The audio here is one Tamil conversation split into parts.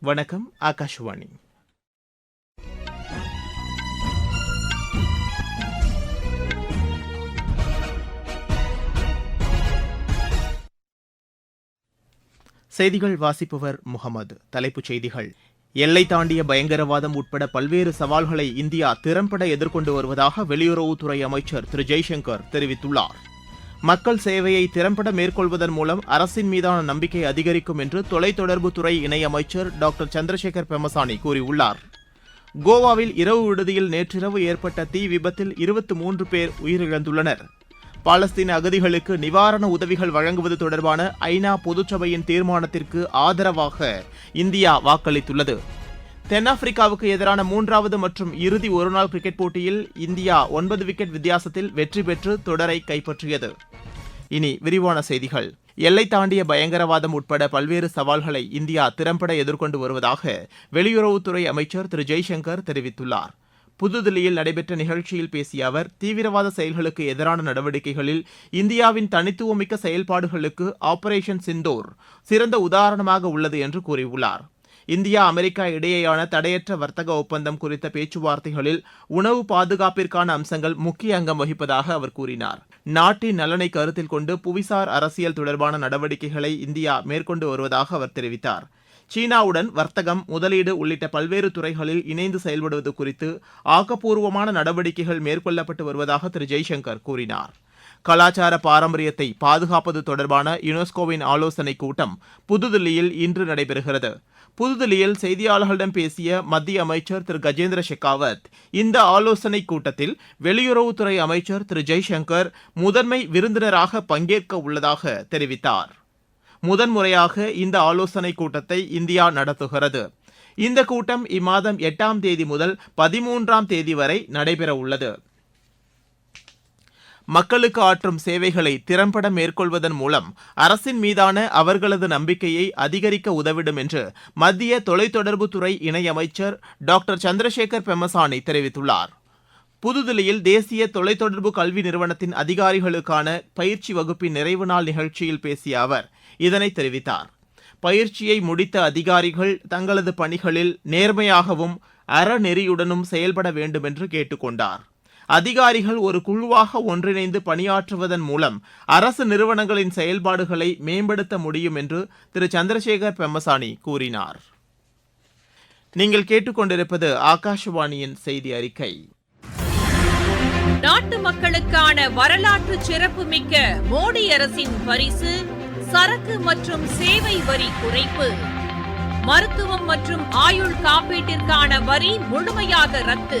வணக்கம் ஆகாஷவாணி. செய்திகள் வாசிப்பவர் முகமது. தலைப்புச் செய்திகள். எல்லை தாண்டிய பயங்கரவாதம் உட்பட பல்வேறு சவால்களை இந்தியா திறம்பட எதிர்கொண்டு வருவதாக வெளியுறவுத்துறை அமைச்சர் திரு ஜெய்சங்கர் தெரிவித்துள்ளார். மக்கள் சேவையை திறம்பட மேற்கொள்வதன் மூலம் அரசின் மீதான நம்பிக்கை அதிகரிக்கும் என்று தொலைத்தொடர்புத்துறை இணையமைச்சர் டாக்டர் சந்திரசேகர் பெமசானி கூறியுள்ளார். கோவாவில் இரவு விடுதியில் நேற்றிரவு ஏற்பட்ட தீ விபத்தில் இருபத்தி மூன்று பேர் உயிரிழந்துள்ளனர். பாலஸ்தீன அகதிகளுக்கு நிவாரண உதவிகள் வழங்குவது தொடர்பான ஐநா பொதுச்சபையின் தீர்மானத்திற்கு ஆதரவாக இந்தியா வாக்களித்துள்ளது. தென்னாப்பிரிக்காவுக்கு எதிரான மூன்றாவது மற்றும் இறுதி ஒருநாள் கிரிக்கெட் போட்டியில் இந்தியா ஒன்பது விக்கெட் வித்தியாசத்தில் வெற்றி பெற்று தொடரை கைப்பற்றியது. இனி விரிவான செய்திகள். எல்லை தாண்டிய பயங்கரவாதம் உட்பட பல்வேறு சவால்களை இந்தியா திறம்பட எதிர்கொண்டு வருவதாக வெளியுறவுத்துறை அமைச்சர் திரு. ஜெய்சங்கர் தெரிவித்துள்ளார். புதுதில்லியில் நடைபெற்ற நிகழ்ச்சியில் பேசிய அவர் தீவிரவாத செயல்களுக்கு எதிரான நடவடிக்கைகளில் இந்தியாவின் தனித்துவமிக்க செயல்பாடுகளுக்கு ஆபரேஷன் சிந்தோர் சிறந்த உதாரணமாக உள்ளது என்று கூறியுள்ளார். இந்தியா அமெரிக்கா இடையேயான தடையற்ற வர்த்தக ஒப்பந்தம் குறித்த பேச்சுவார்த்தைகளில் உணவு பாதுகாப்பிற்கான அம்சங்கள் முக்கிய அங்கம் வகிப்பதாக அவர் கூறினார். நாட்டின் நலனை கருத்தில் கொண்டு புவிசார் அரசியல் தொடர்பான நடவடிக்கைகளை இந்தியா மேற்கொண்டு வருவதாக அவர் தெரிவித்தார். சீனாவுடன் வர்த்தகம் முதலீடு உள்ளிட்ட பல்வேறு துறைகளில் இணைந்து செயல்படுவது குறித்து ஆக்கப்பூர்வமான நடவடிக்கைகள் மேற்கொள்ளப்பட்டு வருவதாக திரு. ஜெய்சங்கர் கூறினார். கலாச்சார பாரம்பரியத்தை பாதுகாப்பது தொடர்பான யுனெஸ்கோவின் ஆலோசனைக் கூட்டம் புதுதில்லியில் இன்று நடைபெறுகிறது. புதுதில்லியில் செய்தியாளர்களிடம் பேசிய மத்திய அமைச்சர் திரு கஜேந்திர ஷெகாவத் இந்த ஆலோசனைக் கூட்டத்தில் வெளியுறவுத்துறை அமைச்சர் திரு ஜெய்சங்கர் முதன்மை விருந்தினராக பங்கேற்க உள்ளதாக தெரிவித்தார். முதன்முறையாக இந்த ஆலோசனைக் கூட்டத்தை இந்தியா நடத்துகிறது. இந்த கூட்டம் இம்மாதம் எட்டாம் தேதி முதல் பதிமூன்றாம் தேதி வரை நடைபெறவுள்ளது. மக்களுக்கு ஆற்றும் சேவைகளை திறம்பட மேற்கொள்வதன் மூலம் அரசின் மீதான அவர்களது நம்பிக்கையை அதிகரிக்க உதவிடும் என்று மத்திய தொலைத்தொடர்புத்துறை இணையமைச்சர் டாக்டர் சந்திரசேகர் பெமசானி தெரிவித்துள்ளார். புதுதில்லியில் தேசிய தொலைத்தொடர்பு கல்வி நிறுவனத்தின் அதிகாரிகளுக்கான பயிற்சி வகுப்பின் நிறைவு நாள் நிகழ்ச்சியில் பேசிய அவர் இதனை தெரிவித்தார். பயிற்சியை முடித்த அதிகாரிகள் தங்களது பணிகளில் நேர்மையாகவும் அறநெறியுடனும் செயல்பட வேண்டும் என்று கேட்டுக்கொண்டார். அதிகாரிகள் ஒரு குழுவாக ஒன்றிணைந்து பணியாற்றுவதன் மூலம் அரசு நிறுவனங்களின் செயல்பாடுகளை மேம்படுத்த முடியும் என்று திரு. சந்திரசேகர் பெம்மசானி கூறினார். நீங்கள் கேட்டுக்கொண்டிருப்பது ஆகாஷவாணியின் செய்தி அறிக்கை. நாட்டு மக்களுக்கான வரலாற்று சிறப்புமிக்க மோடி அரசின் பரிசு சரக்கு மற்றும் சேவை வரி குறைப்பு. மருத்துவம் மற்றும் ஆயுள் காப்பீட்டிற்கான வரி முழுமையாக ரத்து.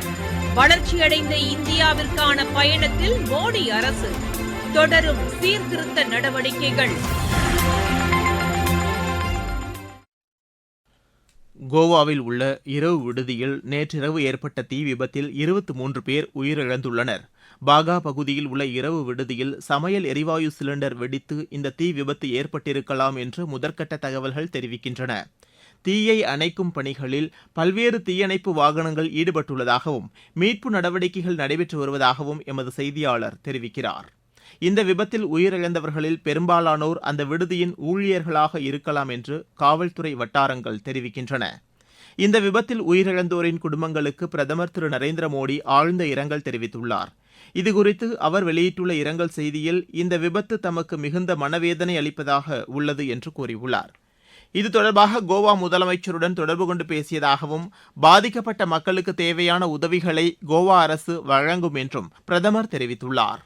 வளர்ச்சியடைந்த இந்தியாவிற்கான பயணத்தில் மோடி அரசு தொடரும் சீர்திருத்த நடவடிக்கைகள். கோவாவில் உள்ள இரவு விடுதியில் நேற்றிரவு ஏற்பட்ட தீ விபத்தில் இருபத்தி மூன்று பேர் உயிரிழந்துள்ளனர். பாகா பகுதியில் உள்ள இரவு விடுதியில் சமையல் எரிவாயு சிலிண்டர் வெடித்து இந்த தீ விபத்து ஏற்பட்டிருக்கலாம் என்று முதற்கட்ட தகவல்கள் தெரிவிக்கின்றன. தீயை அணைக்கும் பணிகளில் பல்வேறு தீயணைப்பு வாகனங்கள் ஈடுபட்டுள்ளதாகவும் மீட்பு நடவடிக்கைகள் நடைபெற்று வருவதாகவும் எமது செய்தியாளர் தெரிவிக்கிறார். இந்த விபத்தில் உயிரிழந்தவர்களில் பெரும்பாலானோர் அந்த விடுதியின் ஊழியர்களாக இருக்கலாம் என்று காவல்துறை வட்டாரங்கள் தெரிவிக்கின்றன. இந்த விபத்தில் உயிரிழந்தோரின் குடும்பங்களுக்கு பிரதமர் திரு நரேந்திர மோடி ஆழ்ந்த இரங்கல் தெரிவித்துள்ளார். இதுகுறித்து அவர் வெளியிட்டுள்ள இரங்கல் செய்தியில் இந்த விபத்து தமக்கு மிகுந்த மனவேதனை அளிப்பதாக உள்ளது என்று கூறியுள்ளார். இது தொடர்பாக கோவா முதலமைச்சருடன் தொடர்பு கொண்டு பேசியதாகவும் பாதிக்கப்பட்ட மக்களுக்கு தேவையான உதவிகளை கோவா அரசு வழங்கும் என்றும் பிரதமர் தெரிவித்துள்ளார்.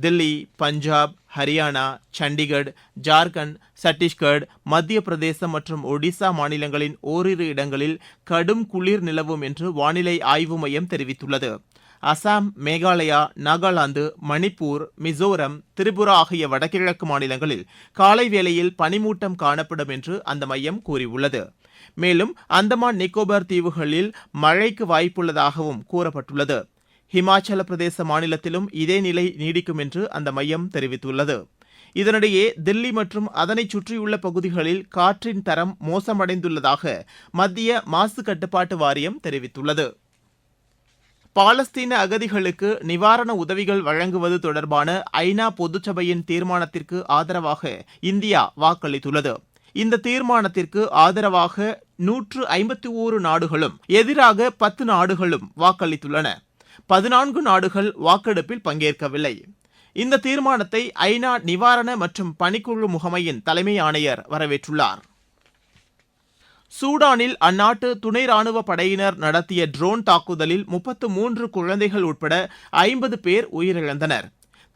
தில்லி பஞ்சாப் ஹரியானா சண்டிகர் ஜார்க்கண்ட் சத்தீஸ்கர் மத்திய பிரதேசம் மற்றும் ஒடிசா மாநிலங்களின் ஓரிரு இடங்களில் கடும் குளிர் நிலவும் என்று வானிலை ஆய்வு மையம் தெரிவித்துள்ளது. அசாம் மேகாலயா நாகாலாந்து மணிப்பூர் மிசோரம் திரிபுரா ஆகிய வடகிழக்கு மாநிலங்களில் காலை வேளையில் பனிமூட்டம் காணப்படும் என்று அந்த மையம் கூறியுள்ளது. மேலும் அந்தமான் நிக்கோபார் தீவுகளில் மழைக்கு வாய்ப்புள்ளதாகவும் கூறப்பட்டுள்ளது. ஹிமாச்சல பிரதேச மாநிலத்திலும் இதே நிலை நீடிக்கும் என்று அந்த மையம் தெரிவித்துள்ளது. இதனிடையே தில்லி மற்றும் அதனைச் சுற்றியுள்ள பகுதிகளில் காற்றின் தரம் மோசமடைந்துள்ளதாக மத்திய மாசு கட்டுப்பாட்டு வாரியம் தெரிவித்துள்ளது. பாலஸ்தீன அகதிகளுக்கு நிவாரண உதவிகள் வழங்குவது தொடர்பான ஐநா பொதுச்சபையின் தீர்மானத்திற்கு ஆதரவாக இந்தியா வாக்களித்துள்ளது. இந்த தீர்மானத்திற்கு ஆதரவாக நூற்று ஐம்பத்தி ஓரு நாடுகளும் எதிராக பத்து நாடுகளும் வாக்களித்துள்ளன. பதினான்கு நாடுகள் வாக்கெடுப்பில் பங்கேற்கவில்லை. இந்த தீர்மானத்தை ஐநா நிவாரண மற்றும் பணிக்குழு முகமையின் தலைமை ஆணையர் வரவேற்றுள்ளார். சூடானில் அந்நாட்டு துணை ராணுவ படையினர் நடத்திய ட்ரோன் தாக்குதலில் முப்பத்து மூன்று குழந்தைகள் உட்பட ஐம்பது பேர் உயிரிழந்தனர்.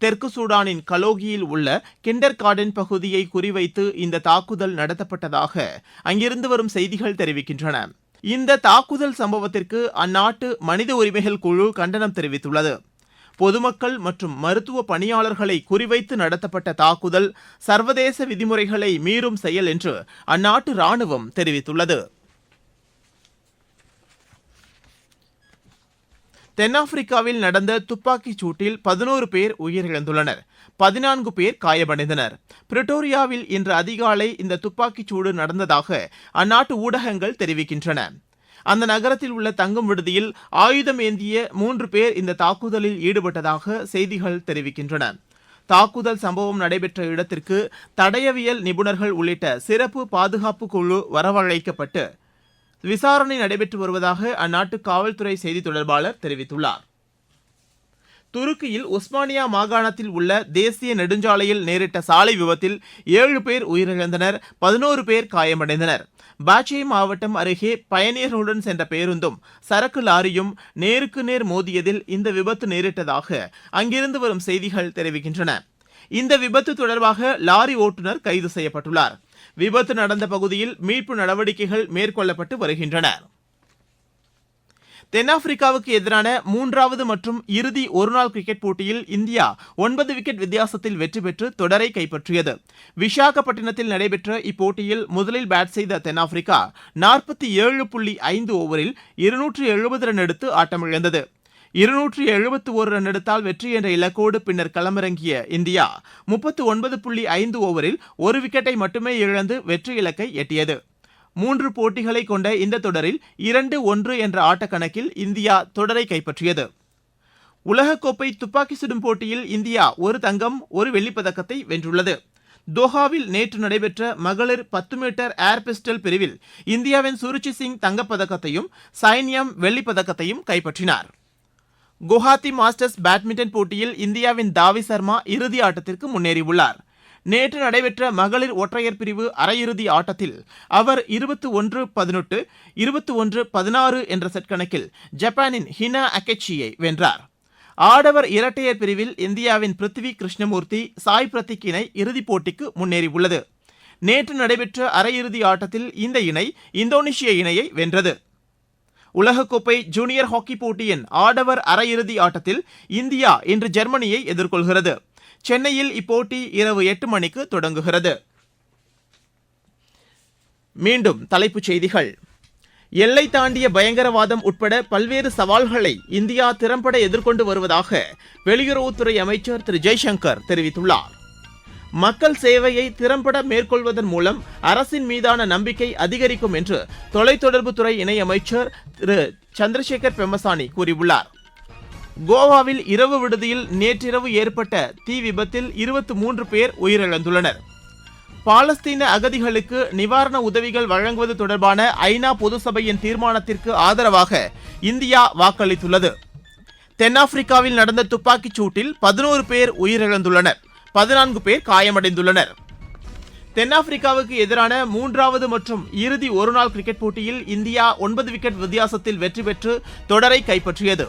தெற்கு சூடானின் கலோகியில் உள்ள கிண்டர் கார்டன் பகுதியை குறிவைத்து இந்த தாக்குதல் நடத்தப்பட்டதாக அங்கிருந்து வரும் செய்திகள் தெரிவிக்கின்றன. இந்த தாக்குதல் சம்பவத்திற்கு அந்நாட்டு மனித உரிமைகள் குழு கண்டனம் தெரிவித்துள்ளது. பொதுமக்கள் மற்றும் மருத்துவ பணியாளர்களை குறிவைத்து நடத்தப்பட்ட தாக்குதல் சர்வதேச விதிமுறைகளை மீறும் செயல் என்று அந்நாட்டு ராணுவம் தெரிவித்துள்ளது. தென்னாப்பிரிக்காவில் நடந்த துப்பாக்கிச் சூட்டில் பதினோரு பேர் உயிரிழந்துள்ளனர். பதினான்கு பேர் காயமடைந்தனர். பிரிட்டோரியாவில் இன்று அதிகாலை இந்த துப்பாக்கிச் சூடு நடந்ததாக அந்நாட்டு ஊடகங்கள் தெரிவிக்கின்றன. அந்த நகரத்தில் உள்ள தங்கும் விடுதியில் ஆயுதம் ஏந்திய மூன்று பேர் இந்த தாக்குதலில் ஈடுபட்டதாக செய்திகள் தெரிவிக்கின்றன. தாக்குதல் சம்பவம் நடைபெற்ற இடத்திற்கு தடயவியல் நிபுணர்கள் உள்ளிட்ட சிறப்பு பாதுகாப்பு குழு வரவழைக்கப்பட்டு விசாரணை நடைபெற்று வருவதாக அந்நாட்டு காவல்துறை செய்தி தொடர்பாளர் தெரிவித்துள்ளார். துருக்கியில் உஸ்மானியா மாகாணத்தில் உள்ள தேசிய நெடுஞ்சாலையில் நேரிட்ட சாலை விபத்தில் ஏழு பேர் உயிரிழந்தனர் பதினோரு பேர் காயமடைந்தனர். பாட்சே மாவட்டம் அருகே பயணியர்களுடன் சென்ற பேருந்தும் சரக்கு லாரியும் நேருக்கு நேர் மோதியதில் இந்த விபத்து நேரிட்டதாக அங்கிருந்து வரும் செய்திகள் தெரிவிக்கின்றன. இந்த விபத்து தொடர்பாக லாரி ஓட்டுநர் கைது செய்யப்பட்டுள்ளார். விபத்து நடந்த பகுதியில் மீட்பு நடவடிக்கைகள் மேற்கொள்ளப்பட்டு வருகின்றன. தென்னாப்பிரிக்காவுக்கு எதிரான மூன்றாவது மற்றும் இறுதி ஒருநாள் கிரிக்கெட் போட்டியில் இந்தியா ஒன்பது விக்கெட் வித்தியாசத்தில் வெற்றி பெற்று தொடரை கைப்பற்றியது. விசாகப்பட்டினத்தில் நடைபெற்ற இப்போட்டியில் முதலில் பேட் செய்த தென்னாப்பிரிக்கா நாற்பத்தி ஏழு புள்ளி ஐந்து ஓவரில் இருநூற்று எழுபது ரன் எடுத்து ஆட்டமிழந்தது. இருநூற்றி எழுபத்து ஒரு ரன் எடுத்தால் வெற்றி என்ற இலக்கோடு பின்னர் களமிறங்கிய இந்தியா முப்பத்து ஒன்பது புள்ளி ஐந்து ஓவரில் ஒரு விக்கெட்டை மட்டுமே இழந்து வெற்றி இலக்கை எட்டியது. மூன்று போட்டிகளை கொண்ட இந்த தொடரில் இரண்டு ஒன்று என்ற ஆட்டக்கணக்கில் இந்தியா தொடரை கைப்பற்றியது. உலகக்கோப்பை துப்பாக்கி சுடும் போட்டியில் இந்தியா ஒரு தங்கம் ஒரு வெள்ளிப்பதக்கத்தை வென்றுள்ளது. தோஹாவில் நேற்று நடைபெற்ற மகளிர் பத்து மீட்டர் ஏர் பிஸ்டல் பிரிவில் இந்தியாவின் சுருச்சி சிங் தங்கப்பதக்கத்தையும் சைன்யம் வெள்ளிப்பதக்கத்தையும் கைப்பற்றினார். குவஹாத்தி மாஸ்டர்ஸ் பேட்மிண்டன் போட்டியில் இந்தியாவின் தாவி சர்மா இறுதி ஆட்டத்திற்கு முன்னேறியுள்ளார். நேற்று நடைபெற்ற மகளிர் ஒற்றையர் பிரிவு அரையிறுதி ஆட்டத்தில் அவர் இருபத்தி ஒன்று பதினெட்டு இருபத்தி ஒன்று பதினாறு என்ற செட் கணக்கில் ஜப்பானின் ஹினா அகெச்சியை வென்றார். ஆடவர் இரட்டையர் பிரிவில் இந்தியாவின் பிருத்வி கிருஷ்ணமூர்த்தி சாய் பிரத்திக் இணை இறுதிப் போட்டிக்கு முன்னேறியுள்ளது. நேற்று நடைபெற்ற அரையிறுதி ஆட்டத்தில் இந்த இணை இந்தோனேஷிய இணையை வென்றது. உலகக்கோப்பை ஜூனியர் ஹாக்கி போட்டியின் ஆடவர் அரையிறுதி ஆட்டத்தில் இந்தியா இன்று ஜெர்மனியை எதிர்கொள்கிறது. சென்னையில் இப்போட்டி இரவு எட்டு மணிக்கு தொடங்குகிறது. மீண்டும் தலைப்புச் செய்திகள். எல்லை தாண்டிய பயங்கரவாதம் உட்பட பல்வேறு சவால்களை இந்தியா திறம்பட எதிர்கொண்டு வருவதாக வெளியுறவுத்துறை அமைச்சர் திரு. ஜெய்சங்கர் தெரிவித்துள்ளார். மக்கள் சேவையை திறம்பட மேற்கொள்வதன் மூலம் அரசின் மீதான நம்பிக்கை அதிகரிக்கும் என்று தொலைத்தொடர்புத்துறை இணையமைச்சர் திரு. சந்திரசேகர் பெம்மசானி கூறியுள்ளார். கோவாவில் இரவு விடுதியில் நேற்றிரவு ஏற்பட்ட தீ விபத்தில் இருபத்தி மூன்று பேர் உயிரிழந்துள்ளனர். பாலஸ்தீன அகதிகளுக்கு நிவாரண உதவிகள் வழங்குவது தொடர்பான ஐநா பொதுசபையின் தீர்மானத்திற்கு ஆதரவாக இந்தியா வாக்களித்துள்ளது. தென்னாப்பிரிக்காவில் நடந்த துப்பாக்கிச் சூட்டில் பதினோரு பேர் உயிரிழந்துள்ளனர். பதினான்கு பேர் காயமடைந்துள்ளனர். தென்னாப்பிரிக்காவுக்கு எதிரான மூன்றாவது மற்றும் இறுதி ஒருநாள் கிரிக்கெட் போட்டியில் இந்தியா ஒன்பது விக்கெட் வித்தியாசத்தில் வெற்றி பெற்று தொடரை கைப்பற்றியது.